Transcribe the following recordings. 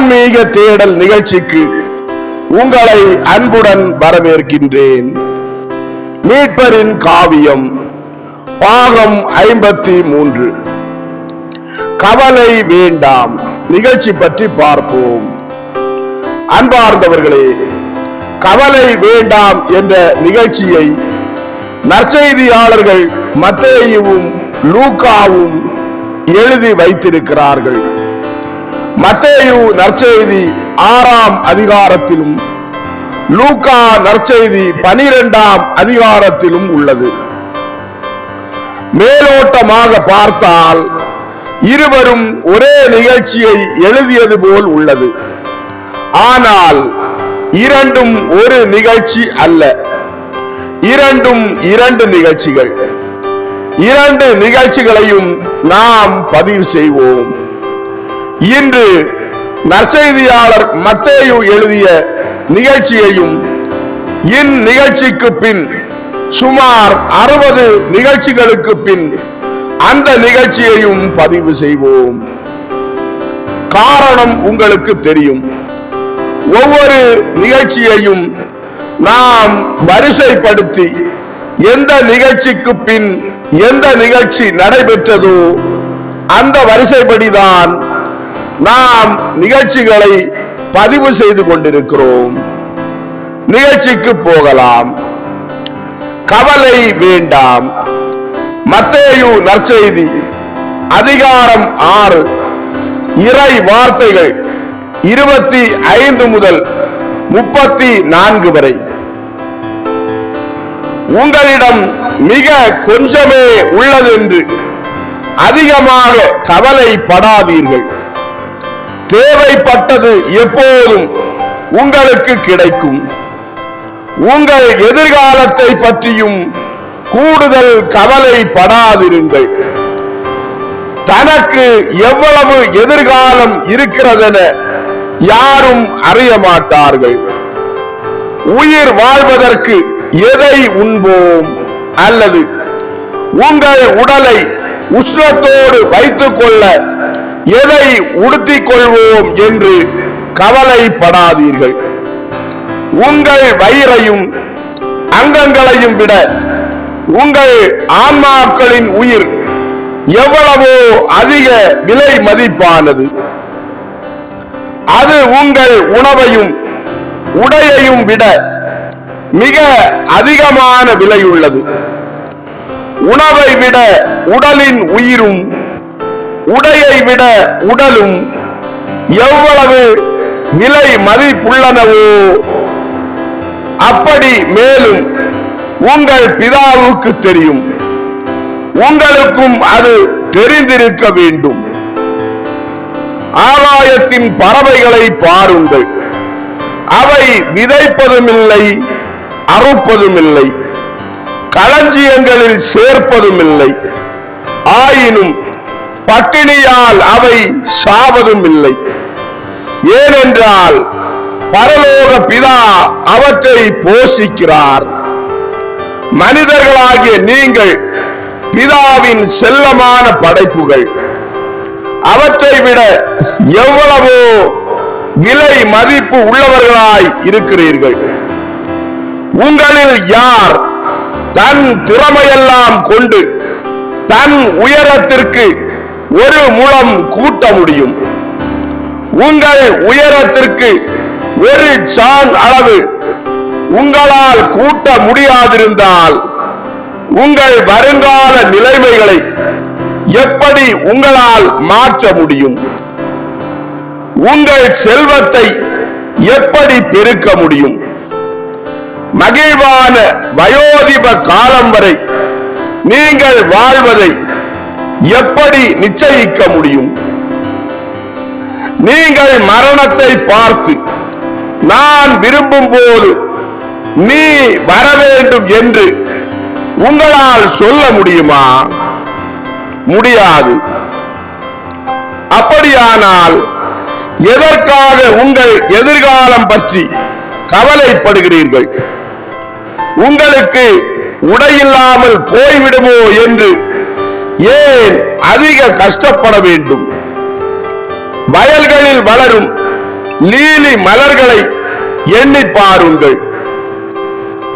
ஆன்மீக தேடல் நிகழ்ச்சிக்கு உங்களை அன்புடன் வரவேற்கின்றேன். மீட்பரின் காவியம் பாகம் ஐம்பத்தி மூன்று. கவலை வேண்டாம் நிகழ்ச்சி பற்றி பார்ப்போம். அன்பார்ந்தவர்களே கவலை வேண்டாம் என்ற நிகழ்ச்சியை நற்செய்தியாளர்கள் மத்தேயும் லூக்காவும் எழுதி வைத்திருக்கிறார்கள். மத்தேயு நற்செய்தி ஆறாம் அதிகாரத்திலும் லூகா நற்செய்தி பனிரெண்டாம் அதிகாரத்திலும் உள்ளது. மேலோட்டமாக பார்த்தால் இருவரும் ஒரே நிகழ்ச்சியை எழுதியது போல் உள்ளது. ஆனால் இரண்டும் ஒரு நிகழ்ச்சி அல்ல. இரண்டும் இரண்டு நிகழ்ச்சிகள். இரண்டு நிகழ்ச்சிகளையும் நாம் பதிவு செய்வோம். இன்று நற்செய்தியாளர் மத்தேயு எழுதிய நிகழ்ச்சியையும் இந்நிகழ்ச்சிக்கு பின் சுமார் அறுபது நிகழ்ச்சிகளுக்கு பின் அந்த நிகழ்ச்சியையும் பதிவு செய்வோம். காரணம் உங்களுக்கு தெரியும். ஒவ்வொரு நிகழ்ச்சியையும் நாம் வரிசைப்படுத்தி எந்த நிகழ்ச்சிக்கு பின் எந்த நிகழ்ச்சி நடைபெற்றதோ அந்த வரிசைப்படிதான் நாம் நிகழ்ச்சிகளை பதிவு செய்து கொண்டிருக்கிறோம். நிகழ்ச்சிக்கு போகலாம். கவலை வேண்டாம். மத்தேயு நற்செய்தி. அதிகாரம் ஆறு. இறை வார்த்தைகள் இருபத்தி ஐந்து முதல் முப்பத்தி நான்கு வரை. உங்களிடம் மிக கொஞ்சமே உள்ளதென்று அதிகமாக கவலைப்படாதீர்கள். தேவைப்பட்டது எப்போதும் உங்களுக்கு கிடைக்கும். உங்கள் எதிர்காலத்தை பற்றியும் கூடுதல் கவலைப்படாதிருங்கள். தனக்கு எவ்வளவு எதிர்காலம் இருக்கிறதென யாரும் அறிய மாட்டார்கள். உயிர் வாழ்வதற்கு எதை உண்போம்? அல்லது உங்கள் உடலை உஷ்ணத்தோடு வைத்துக் கொள்ள எதை உடுத்திக் கொள்வோம் என்று கவலைப்படாதீர்கள். உங்கள் வயிறையும் அங்கங்களையும் விட உங்கள் ஆன்மாக்களின் உயிர் எவ்வளவோ அதிக விலை மதிப்பானது. அது உங்கள் உணவையும் உடையையும் விட மிக அதிகமான விலையுள்ளது உணவை விட உடலின் உயிரும் உடையை விட உடலும் எவ்வளவு விலை மதிப்புள்ளனவோ அப்படி மேலும் உங்கள் பிதாவுக்கு தெரியும். உங்களுக்கும் அது தெரிந்திருக்க வேண்டும். ஆகாயத்தின் பறவைகளை பாருங்கள். அவை விதைப்பதும் இல்லை அறுப்பதும் இல்லை களஞ்சியங்களில் சேர்ப்பதும் இல்லை ஆயினும் பட்டினியால் அவை சாவதும் இல்லை ஏனென்றால் பரலோக பிதா அவற்றை போஷிக்கிறார். மனிதர்களாகிய நீங்கள் பிதாவின் செல்லமான படைப்புகள். அவற்றை விட எவ்வளவோ விலை மதிப்பு உள்ளவர்களாய் இருக்கிறீர்கள். உங்களில் யார் தன் திறமையெல்லாம் கொண்டு தன் உயரத்திற்கு ஒரு முழம் கூட்ட முடியும். உங்கள் உயரத்திற்கு ஒரு சான் அளவு உங்களால் கூட்ட முடியாதிருந்தால் உங்கள் வருங்கால நிலைமைகளை எப்படி உங்களால் மாற்ற முடியும்? உங்கள் செல்வத்தை எப்படி பெருக்க முடியும்? மகிழ்வான வயோதிப காலம் வரை நீங்கள் வாழ்வதை எப்படி நிச்சயிக்க முடியும்? நீங்கள் மரணத்தை பார்த்து நான் விரும்பும் போது நீ வர வேண்டும் என்று உங்களால் சொல்ல முடியுமா? முடியாது. அப்படியானால் எதற்காக உங்கள் எதிர்காலம் பற்றி கவலைப்படுகிறீர்கள்? உங்களுக்கு உடையில்லாமல் போய்விடுமோ என்று ஏன் அதிக கஷ்டப்பட வேண்டும்? வயல்களில் வளரும் லீலி மலர்களை எண்ணி பாருங்கள்.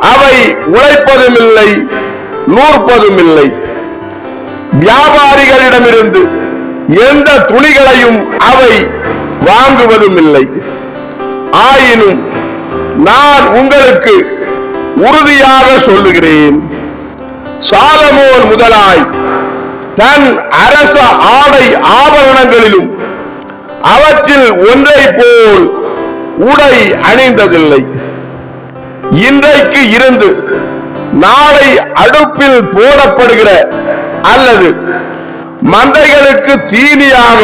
அவை உழைப்பதும் இல்லை நூற்பதும் இல்லை வியாபாரிகளிடமிருந்து எந்த துணிகளையும் அவை வாங்குவதும் இல்லை ஆயினும் நான் உங்களுக்கு உறுதியாக சொல்லுகிறேன் சாலமோன் முதலாய் தன் அரச ஆடை ஆபரணங்களிலும் அவற்றில் ஒன்றை போல் உடை அணிந்ததில்லை. இன்றைக்கு இருந்து நாளை அடுப்பில் போடப்படுகிற அல்லது மந்தைகளுக்கு தீனியாக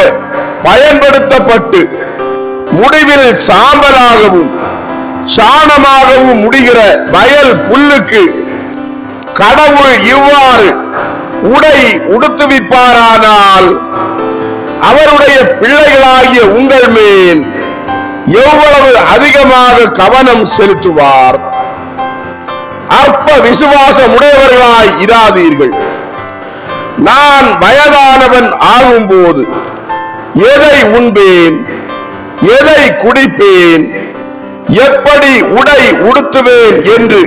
பயன்படுத்தப்பட்டு முடிவில் சாம்பலாகவும் சாணமாகவும் முடிகிற வயல் புல்லுக்கு கடவுள் இவ்வாறு உடை உடுத்துவிப்பாரானால் அவருடைய பிள்ளைகளாகிய உங்கள் மேல் எவ்வளவு அதிகமாக கவனம் செலுத்துவார். அற்ப விசுவாசம் உடையவர்களாய் இராதீர்கள். நான் வயதானவன் ஆகும்போது எதை உண்பேன் எதை குடிப்பேன் எப்படி உடை உடுத்துவேன் என்று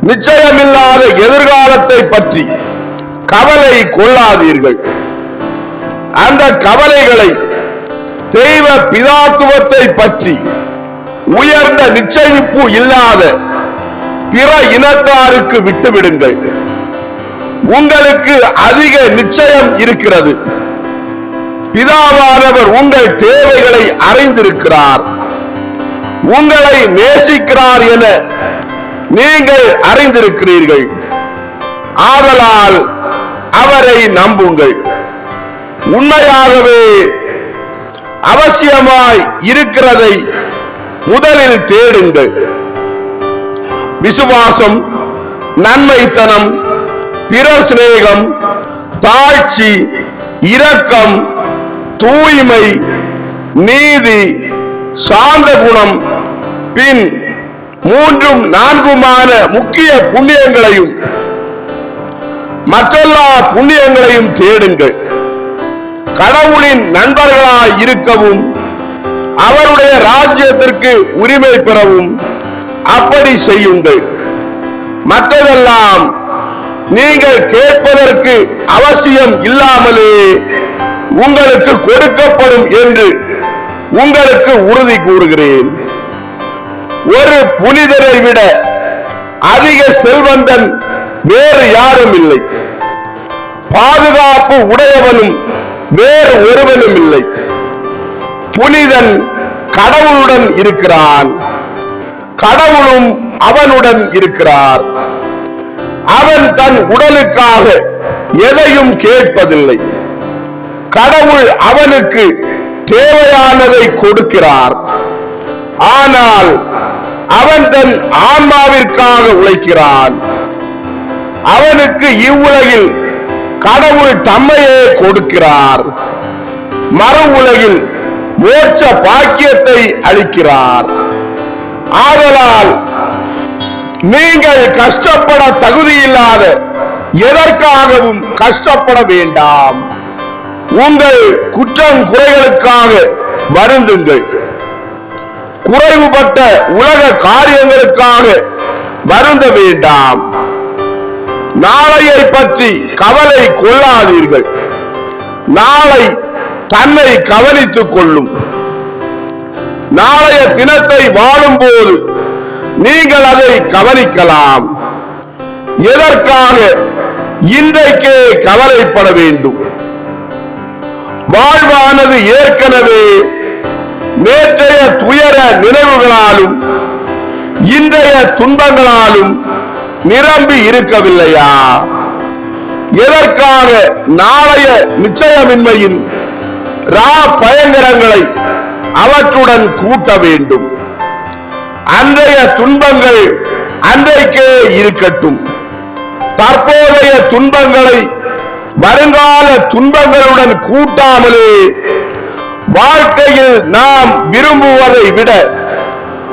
நிச்சயமில்லாத எதிர்காலத்தை பற்றி கவலை கொள்ளாதீர்கள் அந்த கவலைகளை தெய்வ பிதாத்துவத்தை பற்றி உயர்ந்த நிச்சயிப்பு இல்லாத பிற இனத்தாருக்கு விட்டுவிடுங்கள். உங்களுக்கு அதிக நிச்சயம் இருக்கிறது. பிதாவானவர் உங்கள் தேவைகளை அறிந்திருக்கிறார். உங்களை நேசிக்கிறார் என நீங்கள் அறிந்திருக்கிறீர்கள். ஆதலால் அவரை நம்புங்கள். உண்மையாகவே அவசியமாய் இருக்கிறதை முதலில் தேடுங்கள். விசுவாசம் நன்மைத்தனம் பிற சிநேகம் தாழ்ச்சி இரக்கம் தூய்மை நீதி சாந்த குணம் பின் மூன்றும் நான்குமான முக்கிய புண்ணியங்களையும் மற்றெல்லா புண்ணியங்களையும் தேடுங்கள். கடவுளின் நண்பர்களாய் இருக்கவும் அவருடைய ராஜ்யத்திற்கு உரிமை பெறவும் அப்படி செய்யுங்கள். மற்றதெல்லாம் நீங்கள் கேட்பதற்கு அவசியம் இல்லாமலே உங்களுக்கு கொடுக்கப்படும் என்று உங்களுக்கு உறுதி கூறுகிறேன். ஒரு புனிதரை விட அதிக செல்வந்தன் வேறு யாரும் இல்லை. பாதுகாப்பு உடையவனும் வேறு ஒருவனும் இல்லை. புனிதன் கடவுளுடன் இருக்கிறான். கடவுளும் அவனுடன் இருக்கிறார். அவன் தன் உடலுக்காக எதையும் கேட்பதில்லை. கடவுள் அவனுக்கு தேவையானதை கொடுக்கிறார். ஆனால் அவன் தன் ஆன்மாவிற்காக உழைக்கிறான். அவனுக்கு இவ்வுலகில் கடவுள் தம்மையே கொடுக்கிறார். மறு உலகில் மோட்ச பாக்கியத்தை அளிக்கிறார். ஆதலால் நீங்கள் கஷ்டப்பட தகுதியில்லாத எதற்காகவும் கஷ்டப்பட வேண்டாம். உங்கள் குற்றம் குறைகளுக்காக வருந்துங்கள். குறைவுபட்ட உலக காரியங்களுக்காக வருந்த வேண்டாம். நாளையை பற்றி கவலை கொள்ளாதீர்கள். நாளை தன்னை கவனித்துக் கொள்ளும். நாளைய தினத்தை வாழும்போது நீங்கள் அதை கவனிக்கலாம். எதற்காக இன்றைக்கே கவலைப்பட வேண்டும்? வாழ்வானது ஏற்கனவே நேற்றைய துயர நினைவுகளாலும் இன்றைய துன்பங்களாலும் நிரம்பி இருக்கவில்லையா? எதற்காக நாளைய நிச்சயமின்மையின் ரா பயங்கரங்களை அவற்றுடன் கூட்ட வேண்டும்? அன்றைய துன்பங்கள் அன்றைக்கே இருக்கட்டும். தற்போதைய துன்பங்களை வருங்கால துன்பங்களுடன் கூட்டாமலே வாழ்க்கையில் நாம் விரும்புவதை விட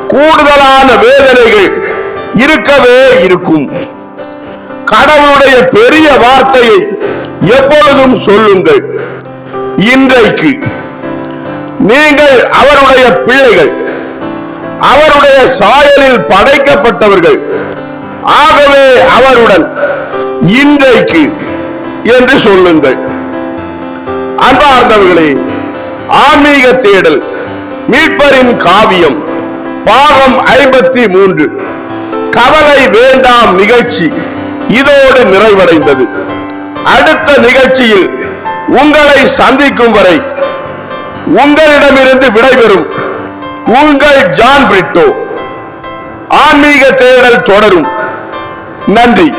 கூடுதலான வேதனைகள் இருக்கவே இருக்கும். கடவுளுடைய பெரிய வார்த்தையை எப்பொழுதும் சொல்லுங்கள். இன்றைக்கு நீங்கள் அவருடைய பிள்ளைகள் அவருடைய சாயலில் படைக்கப்பட்டவர்கள் ஆகவே அவருடன் இன்றைக்கு என்று சொல்லுங்கள். அன்பார்ந்தவர்களே ஆன்மீக தேடல் மீட்பரின் காவியம் பாகம் ஐம்பத்தி மூன்று. கவலை வேண்டாம் நிகழ்ச்சி. இதோடு நிறைவடைந்தது. அடுத்த நிகழ்ச்சியில் உங்களை சந்திக்கும் வரை உங்களிடமிருந்து விடைபெறும் உங்கள் ஜான் பிரிட்டோ. ஆன்மீக தேடல் தொடரும். நன்றி.